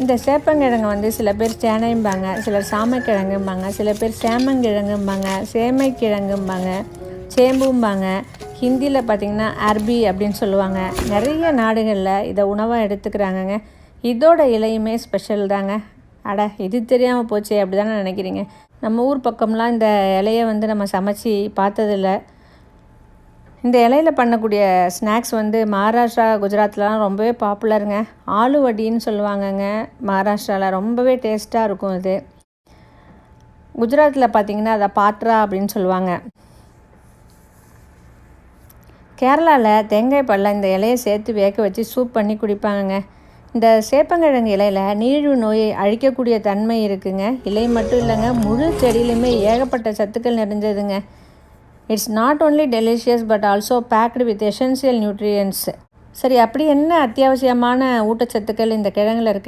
இந்த சேப்பங்கிழங்கு வந்து சில பேர் சேனைம்பாங்க சிலர் சாமைக்கிழங்கும்பாங்க சில பேர் சேமங்கிழங்கும்பாங்க சேமைக்கிழங்கும்பாங்க சேம்பும்பாங்க. ஹிந்தியில் பார்த்திங்கன்னா அரபி அப்படின்னு சொல்லுவாங்க. நிறைய நாடுகளில் இதை உணவாக எடுத்துக்கிறாங்கங்க. இதோட இலையுமே ஸ்பெஷல் தாங்க. அட இது தெரியாமல் போச்சே அப்படி தானே நினைக்கிறீங்க? நம்ம ஊர் பக்கம்லாம் இந்த இலையை வந்து நம்ம சமைச்சு பார்த்ததில்ல. இந்த இலையில பண்ணக்கூடிய ஸ்நாக்ஸ் வந்து மகாராஷ்டிரா குஜராத்லலாம் ரொம்பவே பாப்புலருங்க. ஆலுவடின்னு சொல்லுவாங்கங்க. மகாராஷ்டிராவில் ரொம்பவே டேஸ்ட்டாக இருக்கும் இது குஜராத்தில் பார்த்தீங்கன்னா அதை பாத்ரா அப்படின்னு சொல்லுவாங்க. கேரளாவில் தேங்காய் பல்ல இந்த இலையை சேர்த்து வேக வச்சு சூப் பண்ணி குடிப்பாங்கங்க. இந்த சேப்பங்கிழங்கு இலையில் நீழ்வு நோயை அழிக்கக்கூடிய தன்மை இருக்குங்க. இலை மட்டும் இல்லைங்க முழு செடியிலுமே ஏகப்பட்ட சத்துக்கள் நிறைஞ்சதுங்க. It's not only delicious but also packed with essential nutrients சரி அப்படி என்ன அத்தியாவசியமான ஊட்டச்சத்துக்கள் இந்த கிழங்குல இருக்குது